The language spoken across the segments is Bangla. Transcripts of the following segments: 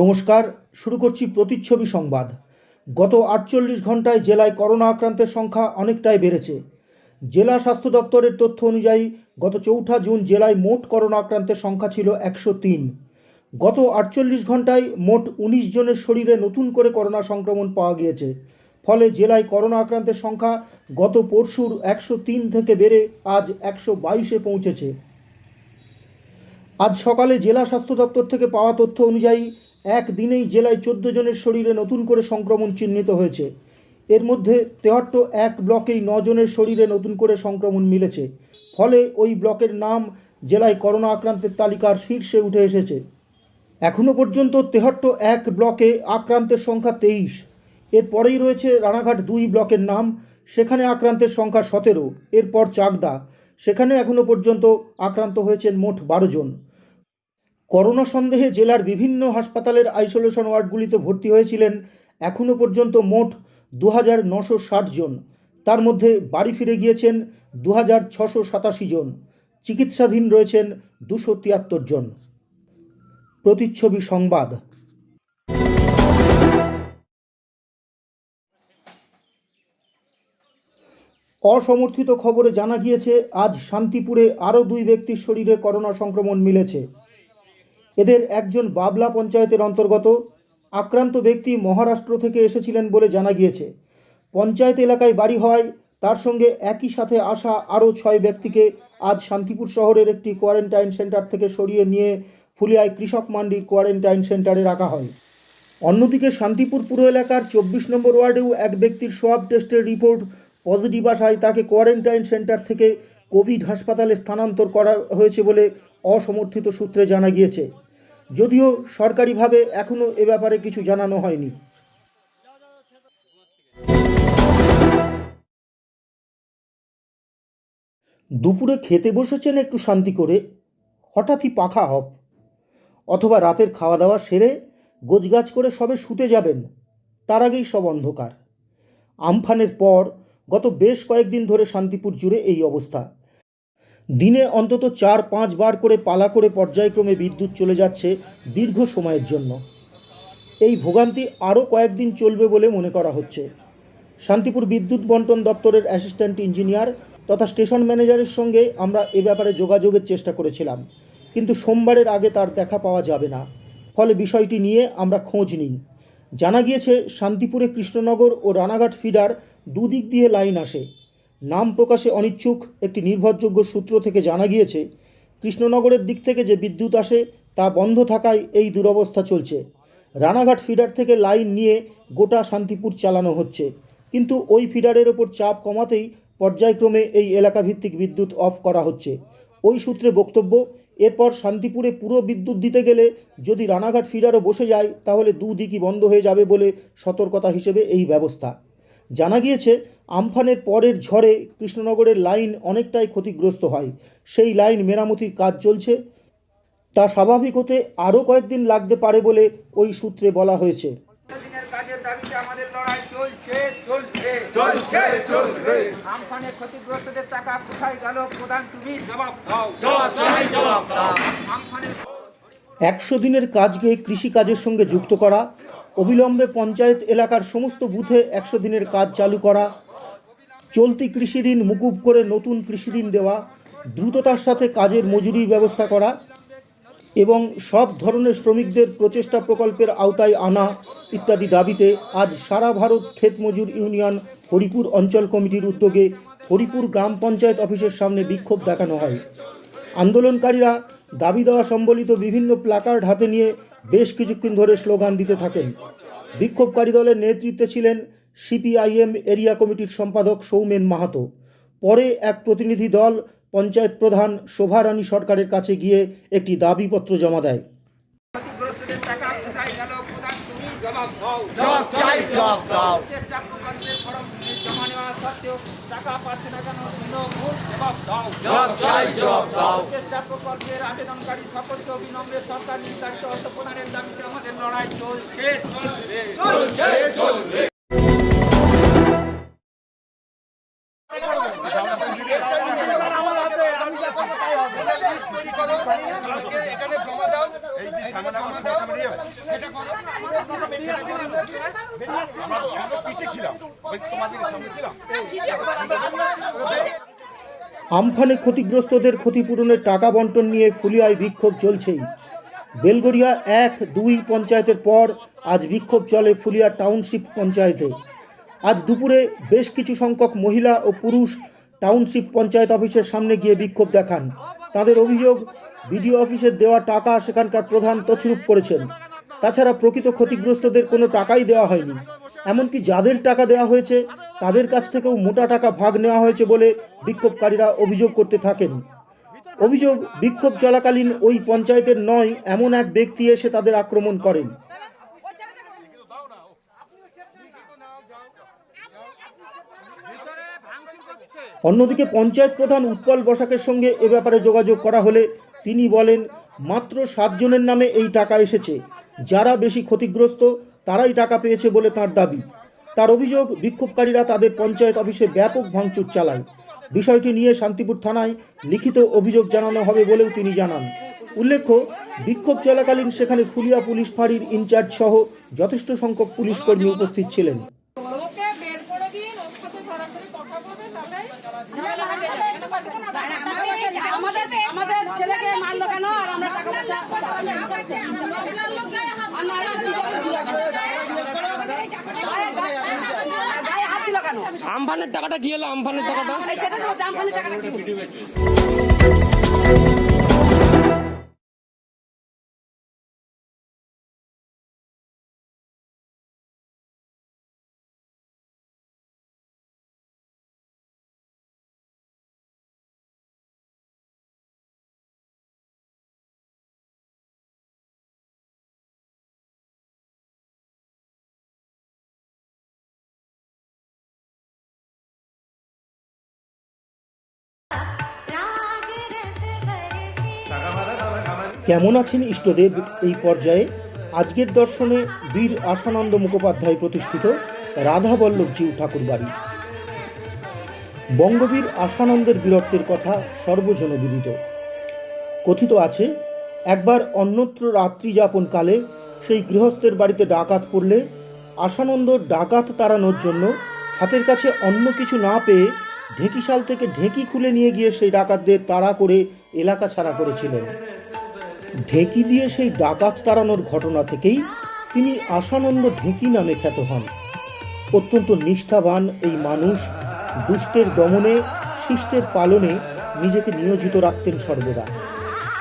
নমস্কার, শুরু করছি প্রতিচ্ছবি সংবাদ। গত আটচল্লিশ ঘন্টায় জেলায় করোনা আক্রান্তের সংখ্যা অনেকটাই বেড়েছে। জেলা স্বাস্থ্য দপ্তরের তথ্য অনুযায়ী, গত চৌঠা জুন জেলায় মোট করোনা আক্রান্তের সংখ্যা ছিল একশো তিন। গত আটচল্লিশ ঘন্টায় মোট উনিশ জনের শরীরে নতুন করে করোনা সংক্রমণ পাওয়া গিয়েছে। ফলে জেলায় করোনা আক্রান্তের সংখ্যা গত পরশুর একশো তিন থেকে বেড়ে আজ একশো বাইশে পৌঁছেছে। আজ সকালে জেলা স্বাস্থ্য দপ্তর থেকে পাওয়া তথ্য অনুযায়ী একদিনেই জেলায় চোদ্দ জনের শরীরে নতুন করে সংক্রমণ চিহ্নিত হয়েছে। এর মধ্যে তেহট্ট এক ব্লকেই জনের শরীরে নতুন করে সংক্রমণ মিলেছে। ফলে ওই ব্লকের নাম জেলায় করোনা আক্রান্তের তালিকার শীর্ষে উঠে এসেছে। এখনও পর্যন্ত তেহট্ট এক ব্লকে আক্রান্তের সংখ্যা তেইশ। এরপরেই রয়েছে রানাঘাট দুই ব্লকের নাম, সেখানে আক্রান্তের সংখ্যা সতেরো। এরপর চাকদা, সেখানে এখনও পর্যন্ত আক্রান্ত হয়েছেন মোট বারো জন। করোনা সন্দেহে জেলার বিভিন্ন হাসপাতালের আইসোলেশন ওয়ার্ডগুলিতে ভর্তি হয়েছিলেন এখনও পর্যন্ত মোট দু হাজার নশো ষাট জন। তার মধ্যে বাড়ি ফিরে গিয়েছেন দু হাজার ছশো সাতাশি জন। চিকিৎসাধীন রয়েছেন দুশো তিয়াত্তর জন। প্রতিচ্ছবি সংবাদ। অসমর্থিত খবরে জানা গিয়েছে, আজ শান্তিপুরে আরও দুই ব্যক্তির শরীরে করোনা সংক্রমণ মিলেছে। এদের একজন বাবলা পঞ্চায়েতের অন্তর্গত। আক্রান্ত ব্যক্তি মহারাষ্ট্র থেকে এসেছিলেন বলে জানা গিয়েছে। পঞ্চায়েত এলাকায় বাড়ি হওয়ায় তার সঙ্গে একই সাথে আসা আরও ছয় ব্যক্তিকে আজ শান্তিপুর শহরের একটি কোয়ারেন্টাইন সেন্টার থেকে সরিয়ে নিয়ে ফুলিয়ায় কৃষক মান্ডির কোয়ারেন্টাইন সেন্টারে রাখা হয়। অন্যদিকে শান্তিপুর পুর এলাকার চব্বিশ নম্বর ওয়ার্ডেও এক ব্যক্তির সোয়াব টেস্টের রিপোর্ট পজিটিভ আসায় তাকে কোয়ারেন্টাইন সেন্টার থেকে কোভিড হাসপাতালে স্থানান্তর করা হয়েছে বলে অসমর্থিত সূত্রে জানা গিয়েছে। যদিও সরকারিভাবে এখনও এ ব্যাপারে কিছু জানানো হয়নি। দুপুরে খেতে বসেছেন একটু শান্তি করে, হঠাৎই পাখা হপ। অথবা রাতের খাওয়া দাওয়া সেরে গোছগাছ করে সবে শুতে যাবেন, তার আগেই সব অন্ধকার। আমফানের পর গত বেশ কয়েকদিন ধরে শান্তিপুর জুড়ে এই অবস্থা। দিনে অন্তত চার, পাঁচ বার করে পালা করে পর্যায়ক্রমে বিদ্যুৎ চলে যাচ্ছে দীর্ঘ সময়ের জন্য। এই ভোগান্তি আরও কয়েকদিন চলবে বলে মনে করা হচ্ছে। শান্তিপুর বিদ্যুৎ বন্টন দপ্তরের অ্যাসিস্ট্যান্ট ইঞ্জিনিয়ার তথা স্টেশন ম্যানেজারের সঙ্গে আমরা এ ব্যাপারে যোগাযোগের চেষ্টা করেছিলাম, কিন্তু সোমবারের আগে তার দেখা পাওয়া যাবে না। ফলে বিষয়টি নিয়ে আমরা খোঁজ নিই। জানা গিয়েছে, শান্তিপুরে কৃষ্ণনগর ও রানাঘাট ফিডার দুদিক দিয়ে লাইন আসে। নাম প্রকাশে অনিচ্ছুক একটি নির্ভরযোগ্য সূত্র থেকে জানা গিয়েছে, কৃষ্ণনগরের দিক থেকে যে বিদ্যুৎ আসে তা বন্ধ থাকায় এই দুরবস্থা চলছে। রানাঘাট ফিডার থেকে লাইন নিয়ে গোটা শান্তিপুর চালানো হচ্ছে। কিন্তু ওই ফিডারের ওপর চাপ কমাতেই পর্যায়ক্রমে এই এলাকাভিত্তিক বিদ্যুৎ অফ করা হচ্ছে। ওই সূত্রে বক্তব্য, এরপর শান্তিপুরে পুরো বিদ্যুৎ দিতে গেলে যদি রানাঘাট ফিডারও বসে যায়, তাহলে দুদিকই বন্ধ হয়ে যাবে বলে সতর্কতা হিসেবে এই ব্যবস্থা। জানা গিয়েছে আমফানের পরের ঝড়ে কৃষ্ণনগরের লাইন অনেকটাই ক্ষতিগ্রস্ত হয়। সেই লাইন মেরামতির কাজ চলছে। তা স্বাভাবিক হতে আরও কয়েকদিন লাগতে পারে বলে ওই সূত্রে বলা হয়েছে। দিনের কাজের দাবিতে আমাদের লড়াই চলছে চলছে। চলছে চলবে আমফানে ক্ষতিগ্রস্তদের টাকা কোথায় গেল? প্রধান তুমি জবাব দাও জবাব দাও। আমফানের একশো দিনের কাজকে কৃষিকাজের সঙ্গে যুক্ত করা অবিলম্বে পঞ্চায়েত এলাকার সমস্ত বুথে একশো দিনের কাজ চালু করা, চলতি কৃষি ঋণ মুকুব করে নতুন কৃষি ঋণ দেওয়া, দ্রুততার সাথে কাজের মজুরির ব্যবস্থা করা এবং সব ধরনের শ্রমিকদের প্রচেষ্টা প্রকল্পের আওতায় আনা ইত্যাদি দাবিতে আজ সারা ভারত ক্ষেত মজুর ইউনিয়ন হরিপুর অঞ্চল কমিটির উদ্যোগে হরিপুর গ্রাম পঞ্চায়েত অফিসের সামনে বিক্ষোভ দেখানো হয়। আন্দোলনকারীরা দাবি দেওয়া সম্বলিত বিভিন্ন প্ল্যাকার্ড হাতে নিয়ে বেশ কিছুক্ষণ ধরে স্লোগান দিতে থাকেন। বিক্ষোভকারী দলের নেতৃত্বে ছিলেন সিপিআইএম এরিয়া কমিটির সম্পাদক সৌমেন মাহাতো। পরে এক প্রতিনিধি দল পঞ্চায়েত প্রধান শোভারানী সরকারের কাছে গিয়ে একটি দাবিপত্র জমা দেয়। জবাব দাও। জবাব চাই জবাব দাও চেষ্টা প্রকল্পের ফর্ম জমা নেওয়া সত্ত্বেও টাকা পাচ্ছে না কেন? তৃণমূল জবাব দাও। জবাব চাই জবাব দাও। চেষ্টা প্রকল্পের আবেদনকারী সকলকে অবিলম্বে সরকার নির্ধারিত অর্থ প্রদানের দাবিতে আমাদের লড়াই চলছে চলছে চলছে চলবে এখানে জমা দাও জমা দাও সেটা করো। আমফানে ক্ষতিগ্রস্তদের ক্ষতিপূরণের টাকা বন্টন নিয়ে ফুলিয়ায় বিক্ষোভ চলছেই। বেলগড়িয়া এক, দুই পঞ্চায়েতের পর আজ বিক্ষোভ চলে ফুলিয়া টাউনশিপ পঞ্চায়েতে। আজ দুপুরে বেশ কিছু সংখ্যক মহিলা ও পুরুষ টাউনশিপ পঞ্চায়েত অফিসের সামনে গিয়ে বিক্ষোভ দেখান। তাদের অভিযোগ, বিডিও অফিসের দেওয়া টাকা সেখানকার প্রধান তছরূপ করেছেন। তাছাড়া প্রকৃত ক্ষতিগ্রস্তদের কোনো টাকাই দেওয়া হয়নি। এমনকি যাদের টাকা দেওয়া হয়েছে, তাদের কাছ থেকেও মোটা টাকা ভাগ নেওয়া হয়েছে বলে বিক্ষোভকারীরা অভিযোগ করতে থাকেন। অভিযোগ বিক্ষোভ চলাকালীন ওই পঞ্চায়েতের নয়, এমন এক ব্যক্তি এসে তাদের আক্রমণ করেন। অন্যদিকে পঞ্চায়েত প্রধান উৎপল বসাকের সঙ্গে এ ব্যাপারে যোগাযোগ করা হলে তিনি বলেন, মাত্র সাতজনের নামে এই টাকা এসেছে। যারা বেশি ক্ষতিগ্রস্ত তারাই টাকা পেয়েছে বলে তার দাবি। তার অভিযোগ বিক্ষোভকারীরা তাদের পঞ্চায়েত অফিসে ব্যাপক ভাঙচুর চালায়। বিষয়টি নিয়ে শান্তিপুর থানায় লিখিত অভিযোগ জানানো হবে বলেও তিনি জানান। উল্লেখ্য বিক্ষোভ চলাকালীন সেখানে ফুলিয়া পুলিশ ফাঁড়ির ইনচার্জ সহ যথেষ্ট সংখ্যক পুলিশ কর্মী উপস্থিত ছিলেন? আমাদের আমাদের ছেলেকে মারলো কেন? আর আমরা টাকা পয়সা আপনার লোক গায়ে হাত আর নাহলে কি করে দিল? গায়ে- গায়ে হাত দিল কেন আমফানের টাকাটা কি হলো আমফানের টাকাটা। সেটা তো আমফানের টাকাটা কেমন আছেন ইষ্টদেব? এই পর্যায়ে আজকের দর্শনে বীর আশানন্দ মুখোপাধ্যায় প্রতিষ্ঠিত রাধাবল্লভজিউ ঠাকুরবাড়ি। বঙ্গবীর আশানন্দের বীরত্বের কথা সর্বজনবিদিত কথিত আছে, একবার অন্যত্র রাত্রি যাপন কালে সেই গৃহস্থের বাড়িতে ডাকাত পড়লে আশানন্দ ডাকাত তাড়ানোর জন্য হাতের কাছে অন্য কিছু না পেয়ে ঢেঁকিশাল থেকে ঢেঁকি খুলে নিয়ে গিয়ে সেই ডাকাতদের তাড়া করে এলাকা ছাড়া করেছিলেন। ঢেঁকি দিয়ে সেই ডাকাত তাড়ানোর ঘটনা থেকেই তিনি আশানন্দ ঢেঁকি নামে খ্যাত হন। অত্যন্ত নিষ্ঠাবান এই মানুষ দুষ্টের দমনে, শিষ্টের পালনে নিজেকে নিয়োজিত রাখতেন সর্বদা।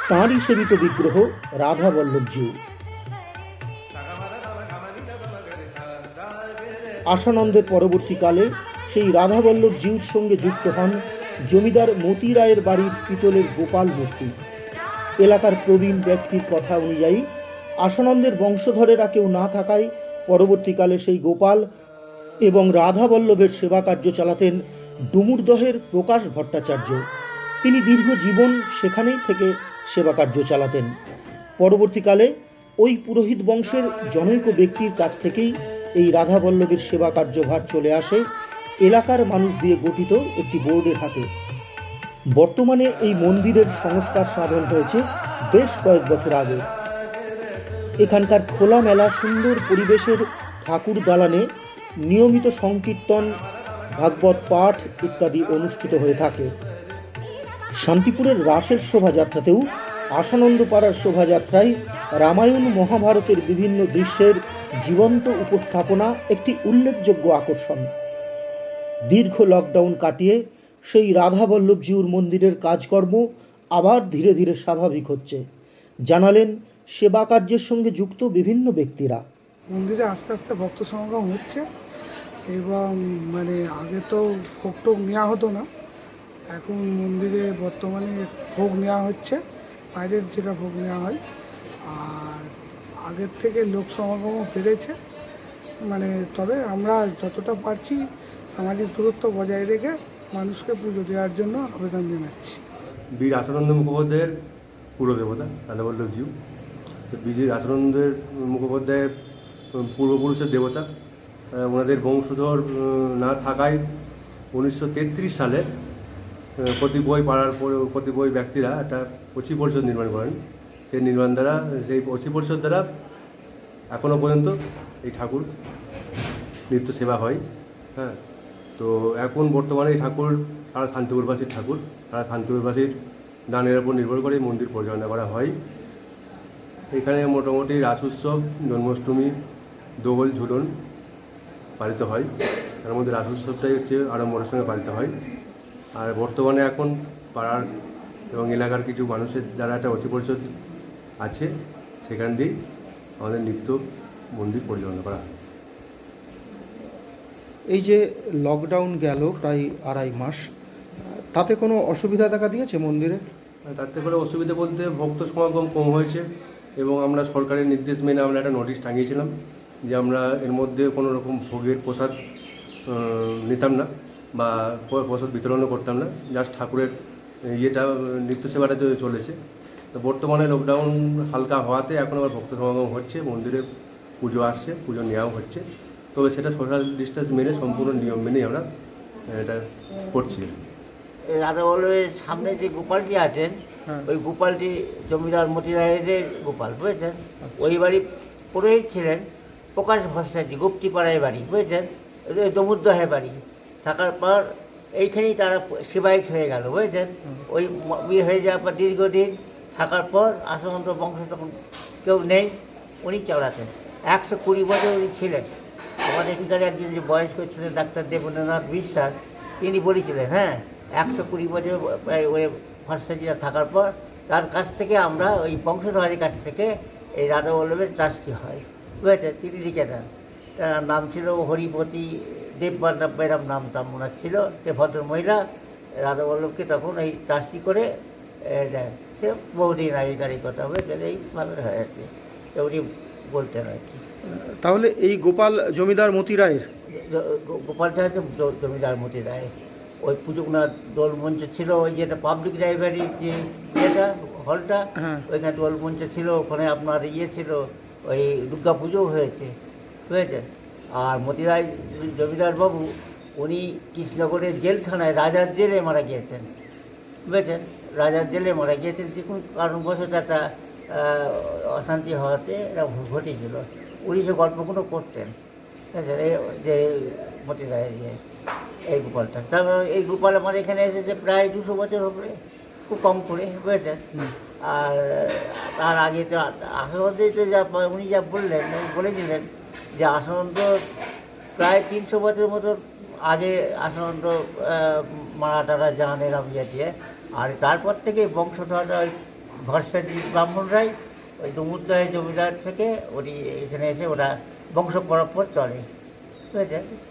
তাঁরই সেবিত বিগ্রহ রাধা বল্লভজিউ আশানন্দের পরবর্তীকালে সেই রাধাবল্লভ জিউর সঙ্গে যুক্ত হন জমিদার মতি রায়ের বাড়ির পিতলের গোপাল মূর্তি। এলাকার প্রবীণ ব্যক্তির কথা অনুযায়ী, আশানন্দের বংশধরেরা কেউ না থাকায় পরবর্তীকালে সেই গোপাল এবং রাধাবল্লভের সেবা কার্য চালাতেন ডুমুরদহের প্রকাশ ভট্টাচার্য। তিনি দীর্ঘ জীবন সেখানেই থেকে সেবা কার্য চালাতেন। পরবর্তীকালে ওই পুরোহিত বংশের জনৈক ব্যক্তির কাছ থেকেই এই রাধাবল্লভের সেবা কার্যভার চলে আসে এলাকার মানুষ দিয়ে গঠিত একটি বোর্ডের হাতে। বর্তমানে এই মন্দিরের সংস্কার সাধন হয়েছে বেশ কয়েক বছর আগে। এখানকার খোলামেলা সুন্দর পরিবেশের ঠাকুর দালানে নিয়মিত সংকীর্তন, ভাগবত পাঠ ইত্যাদি অনুষ্ঠিত হয়ে থাকে। শান্তিপুরের রাসের শোভাযাত্রাতেও আশানন্দ পাড়ার শোভাযাত্রায় রামায়ণ মহাভারতের বিভিন্ন দৃশ্যের জীবন্ত উপস্থাপনা একটি উল্লেখযোগ্য আকর্ষণ। দীর্ঘ লকডাউন কাটিয়ে সেই রাধাবল্লভজিউর মন্দিরের কাজকর্ম আবার ধীরে ধীরে স্বাভাবিক হচ্ছে। জানালেন সেবা কার্যের সঙ্গে যুক্ত বিভিন্ন ব্যক্তিরা। মন্দিরে আস্তে আস্তে ভক্ত সমাগম হচ্ছে এবং মানে আগে তো ভোগ টোগ নেওয়া হতো না। এখন মন্দিরে বর্তমানে ভোগ নেওয়া হচ্ছে, বাইরের যেটা ভোগ নেওয়া হয়। আর আগের থেকে লোক সমাগমও বেড়েছে। মানে তবে আমরা যতটা পারছি সামাজিক দূরত্ব বজায় রেখে মানুষকে পুজো দেওয়ার জন্য আবেদন জানাচ্ছি। বীর আসানন্দ মুখোপাধ্যায়ের কুলদেবতা রাধাবল্লভজিউ তো বীর আসানন্দের মুখোপাধ্যায়ের পূর্বপুরুষের দেবতা ওনাদের বংশধর না থাকায় উনিশশো তেত্রিশ সালে কতিপয় পাড়ার কতিপয় ব্যক্তিরা একটা পঁচি পরিষদ নির্মাণ করেন। সেই নির্মাণ দ্বারা, সেই পঁচি পরিষদ দ্বারা এখনও পর্যন্ত এই ঠাকুর নিত্য সেবা হয়। হ্যাঁ। তো এখন বর্তমানে ঠাকুর, তারা শান্তিপুরবাসীর ঠাকুর। তারা শান্তিপুরবাসীর দানের উপর নির্ভর করে মন্দির পরিচালনা করা হয়। এখানে মোটামুটি রাস উৎসব, জন্মাষ্টমী, দোল, ঝুলন পালিত হয়। তার মধ্যে রাস উৎসবটাই হচ্ছে আড়ম্বরের সঙ্গে পালিত হয়। আর বর্তমানে এখন পাড়ার এবং এলাকার কিছু মানুষের দ্বারা একটা অতি পরিষদ আছে। সেখান দিয়েই আমাদের নিত্য মন্দির পরিচালনা করা হয়। এই যে লকডাউন গেল প্রায় আড়াই মাস, তাতে কোনো অসুবিধা দেখা দিয়েছে মন্দিরে? থেকে করে অসুবিধা বলতে ভক্ত সমাগম কম হয়েছে এবং আমরা সরকারের নির্দেশ মেনে আমরা একটা নোটিশ টাঙিয়েছিলাম যে আমরা এর মধ্যে কোনো রকম ভোগের প্রসাদ নিতাম না বা প্রসাদ বিতরণও করতাম না। জাস্ট ঠাকুরের ইয়েটা, নিত্য সেবাটা চলেছে। তো বর্তমানে লকডাউন হালকা হওয়াতে এখন আবার ভক্ত সমাগম হচ্ছে, মন্দিরে পুজো আসছে, পুজো নেওয়াও হচ্ছে। তবে সেটা সোশ্যাল ডিস্টেন্স মেনে সম্পূর্ণ নিয়ম মেনেই আমরা এটা করছি। রাধা বল্লভের সামনে যে গোপালটি আছেন ওই গোপালটি জমিদার মতি রায়ের গোপাল বুঝেছেন? ওই বাড়ি পুরোহিত ছিলেন প্রকাশ ভট্টাচার্য গুপ্তিপাড়ায় বাড়ি বুঝেছেন? দমুদ্দহে বাড়ি। থাকার পর এইখানেই তারা সিবাইট হয়ে গেল বুঝেছেন? ওই বিয়ে হয়ে যাওয়ার পর দীর্ঘদিন থাকার পর আসামন্ত বংশ তখন কেউ নেই উনি চালাতেন। একশো কুড়ি বছর উনি ছিলেন। আমাদের এখানকার একজন যে বয়স্ক ছিলেন ডাক্তার দেবেন্দ্রনাথ বিশ্বাস, তিনি বলেছিলেন হ্যাঁ একশো কুড়ি বছর প্রায় ওই ভট্টাচার্যরা থাকার পর তার কাছ থেকে আমরা ওই বংশধরের কাছ থেকে এই রাধা বল্লভের ট্রাস্টি হয়। বুঝেছে তিনি লিখে দেন। তার নাম ছিল হরিপতি দেববান্না বেরাম নাম টাম ওনার ছিল সে ভদ্র মহিলা রাধা বল্লভকে তখন এই ট্রাস্টি করে দেন। সে বহুদিন আগেকার এই কথা হয়েছে এইভাবে হয়েছে। তো উনি বলতেন আর কি। তাহলে এই গোপাল জমিদার মতি রায়ের? গোপালটা হচ্ছে জমিদার মতি রায়। ওই পুজোকনাথ দোল মঞ্চ ছিল ওই যেটা পাবলিক লাইব্রেরি যে ইয়েটা হলটা হ্যাঁ। ওইখানে দোল মঞ্চ ছিল ওখানে আপনার ইয়ে ছিল ওই দুর্গা পুজোও হয়েছে হয়েছে আর মতি রায় জমিদার বাবু উনি কৃষ্ণনগরের জেলখানায় রাজার জেলে মারা গিয়েছেন বুঝেছেন? রাজার জেলে মারা গিয়েছেন যে কোনো কারণবশত একটা অশান্তি হওয়াতে এটা ঘটেছিল। উনি যে গল্পগুলো করতেন। ঠিক আছে এই যে ইয়ে এই গোপালটা। তারপর এই গোপাল আমার এখানে এসেছে প্রায় দুশো বছর হবে খুব কম করে বুঝেছেন? আর তার আগে তো আসানন্দে তো যা উনি যা বললেন বলেছিলেন যে আসানন্দ প্রায় তিনশো বছর মতো আগে আসানন্দ আহ, মারা টারা যান এরম ইয়ে আর তারপর থেকে বংশটা ওই ভরসাজি ব্রাহ্মণরাই ওই ডুমুরদহের জমিদার থেকে উনি এখানে এসে ওরা বংশ পরম্পর চলে বুঝেছে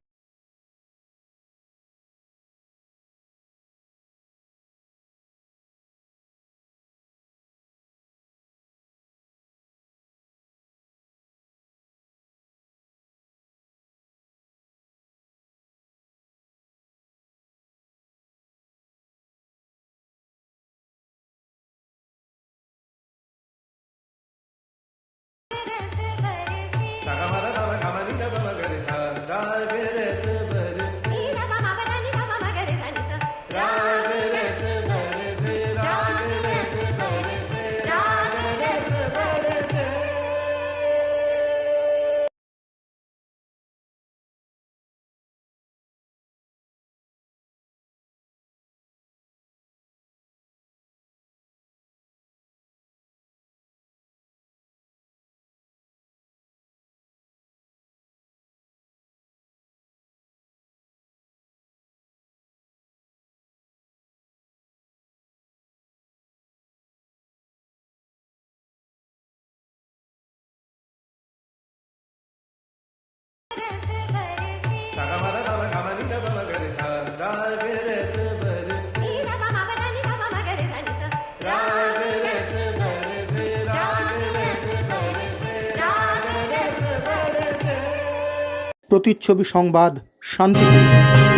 প্রতিচ্ছবি সংবাদ শান্তিপুর।